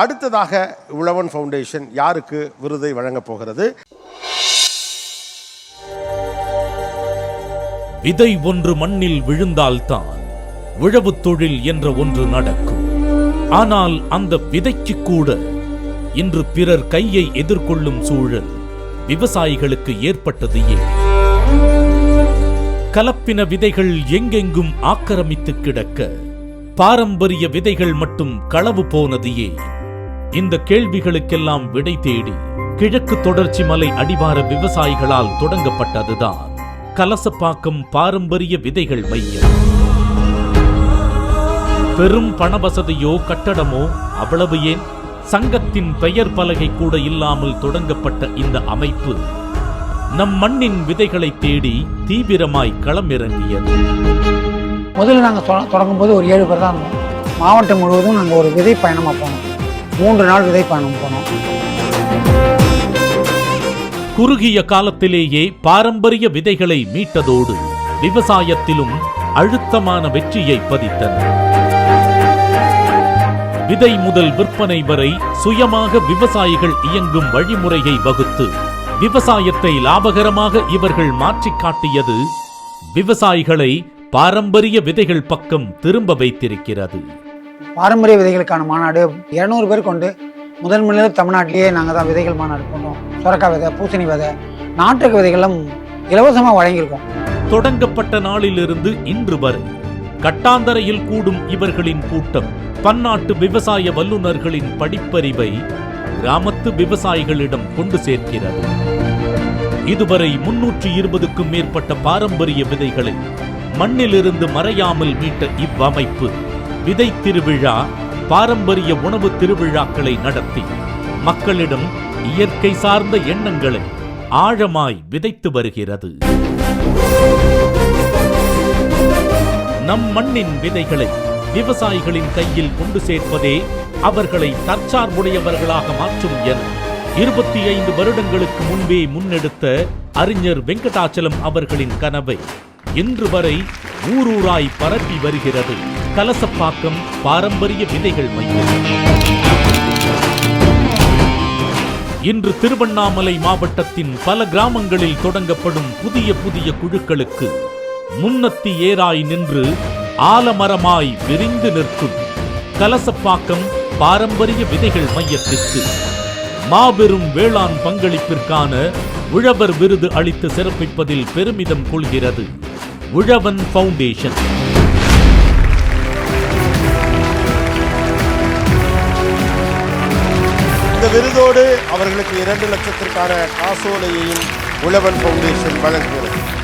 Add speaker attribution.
Speaker 1: அடுத்ததாக உழவன் ஃபவுண்டேஷன் யாருக்கு விருதை வழங்கப் போகிறது?
Speaker 2: விதை ஒன்று மண்ணில் விழுந்தால்தான் உழவு தொழில் என்ற ஒன்று நடக்கும். ஆனால் அந்த விதைக்கு கூட இன்று பிறர் கையை எதிர்கொள்ளும் சூழல் விவசாயிகளுக்கு ஏற்பட்டது ஏன்? கலப்பின விதைகள் எங்கெங்கும் ஆக்கிரமித்து கிடக்க பாரம்பரிய விதைகள் மட்டும் களவு போனது ஏன்? இந்த கேள்விகளுக்கெல்லாம் விடை தேடி கிழக்கு தொடர்ச்சி மலை அடிவார விவசாயிகளால் தொடங்கப்பட்டதுதான் கலசப்பாக்கம் பாரம்பரிய விதைகள் மையம். பெரும் பணவசதியோ கட்டடமோ அவ்வளவு ஏன்? சங்கத்தின் பெயர் பலகை கூட இல்லாமல் தொடங்கப்பட்ட இந்த அமைப்பு நம் மண்ணின் விதைகளை தேடி தீவிரமாய் களமிறங்கியது.
Speaker 3: முதல்ல நாங்கள் தொடங்கும் போது ஒரு ஏழு பேர் தான் மாவட்டம் முழுவதும் நாங்கள் ஒரு விதை பயணமாக போனோம். மூன்று நாள் விதை பயணம் போனோம்.
Speaker 2: குறுகிய காலத்திலேயே பாரம்பரிய விதைகளை மீட்டதோடு விவசாயத்திலும் அழுத்தமான வெற்றியை பதித்தனர் விதை முதல் விற்பனை வரை சுயமாக விவசாயிகள் இயங்கும் வழிமுறையை வகுத்து விவசாயத்தை லாபகரமாக இவர்கள் மாற்றிக் காட்டியது விவசாயிகளை பாரம்பரிய விதைகள் பக்கம் திரும்ப வைத்திருக்கிறது.
Speaker 3: பாரம்பரிய விதைகளுக்கான மாநாடு இரநூறு பேர் கொண்டு முதல் முதலில் தமிழ்நாட்டிலேயே நாங்கள் தான் விதைகள் மாநாடு போனோம் சுரக்காய் விதை பூசணி விதை நாட்டுக்கு விதைகளும் இலவசமாக வழங்கியிருக்கோம்.
Speaker 2: தொடங்கப்பட்ட நாளிலிருந்து இன்று வரை கட்டாந்தரையில் கூடும் இவர்களின் கூட்டம் பன்னாட்டு விவசாய வல்லுநர்களின் படிப்பறிவை கிராமத்து விவசாயிகளிடம் கொண்டு சேர்க்கிறது. இதுவரை முன்னூற்றி இருபதுக்கும் மேற்பட்ட பாரம்பரிய விதைகளை மண்ணிலிருந்து மறையாமல் மீட்ட இவ்வமைப்பு விதை திருவிழா பாரம்பரிய உணவு திருவிழாக்களை நடத்தி. மக்களிடம் இயற்கை சார்ந்த எண்ணங்களை ஆழமாய் விதைத்து வருகிறது. நம் மண்ணின் விதைகளை விவசாயிகளின் கையில் கொண்டு சேர்ப்பதே அவர்களை தற்சார்புடையவர்களாக மாற்றும் என இருபத்தி ஐந்து வருடங்களுக்கு முன்பே முன்னெடுத்த அறிஞர் வெங்கடாச்சலம் அவர்களின் கனவை இன்று வரை ஊரூராய் பரப்பி வருகிறது. கலசப்பாக்கம் பாரம்பரிய விதைகள் மையம். இன்று திருவண்ணாமலை மாவட்டத்தின் பல கிராமங்களில் தொடங்கப்படும் புதிய புதிய குழுக்களுக்கு முன்னத்தி ஏராய் நின்று ஆலமரமாய் விரிந்து நிற்கும் கலசப்பாக்கம் பாரம்பரிய விதைகள் மையத்திற்கு மாபெரும் வேளாண் பங்களிப்பிற்கான உழவர் விருது அளித்து சிறப்பிப்பதில் பெருமிதம் கொள்கிறது. உழவன் ஃபவுண்டேஷன்.
Speaker 1: விருதோடு அவர்களுக்கு இரண்டு லட்சத்திற்கான காசோலையையும் உழவன் ஃபவுண்டேஷன் வழங்குகிறது.